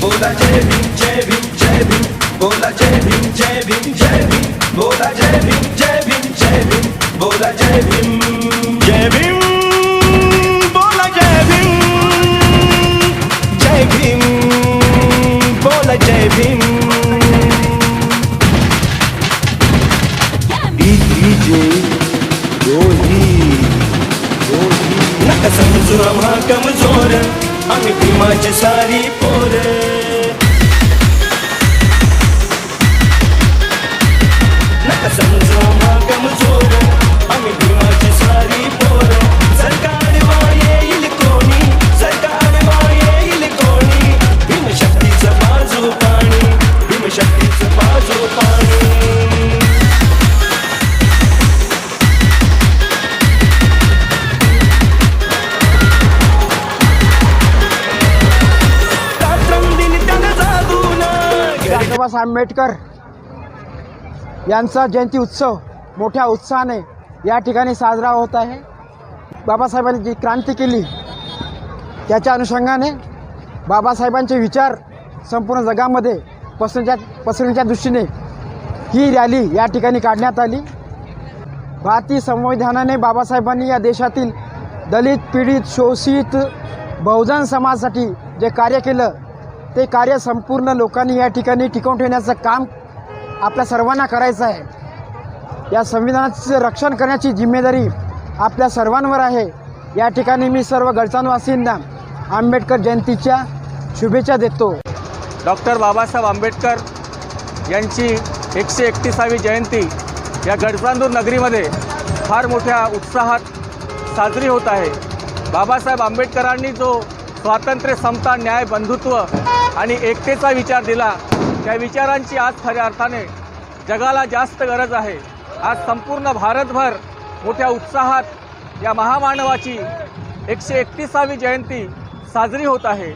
बोला जय भीम जय भीम जय भीम बोला जय भीम जय भीम जय भीम बोला जय भीम जय भीम जय भीम बोला जय भीम जय भीम बोला जय भीम जय भीम बोला जय भीम नका समजू आम्हा कमजोर? आम्ही भीमाची सारी पोर. बाबासाहेब आंबेडकर यांचा जयंती उत्सव मोठ्या उत्साहाने या ठिकाणी साजरा होत आहे. बाबासाहेबांनी जी क्रांती केली त्याच्या अनुषंगाने बाबासाहेबांचे विचार संपूर्ण जगामध्ये पसरण्याच्या पसरण्याच्या दृष्टीने ही रॅली या ठिकाणी काढण्यात आली. भारतीय संविधानाने बाबासाहेबांनी या देशातील दलित पीडित शोषित बहुजन समाजासाठी जे कार्य केलं ते कार्य संपूर्ण लोकांनी या ठिकाणी टिकवून ठेवण्याचं काम आपल्या सर्वांना करायचं आहे. या संविधानाचं रक्षण करण्याची जिम्मेदारी आपल्या सर्वांवर आहे. या ठिकाणी मी सर्व गडचांवासींना आंबेडकर जयंतीच्या शुभेच्छा देतो. डॉक्टर बाबासाहेब आंबेडकर यांची एकशे एकतीसावी जयंती या गडचांदूर नगरीमध्ये फार मोठ्या उत्साहात साजरी होत आहे. बाबासाहेब आंबेडकरांनी जो स्वातंत्र्य समता न्याय बंधुत्व आणि एकतेचा विचार दिला. त्या विचारांची आज खऱ्या अर्थाने जगाला जास्त गरज आहे. आज संपूर्ण भारतभर मोठ्या उत्साहात या महामानवाची एकशे एकतीसावी जयंती साजरी होत आहे.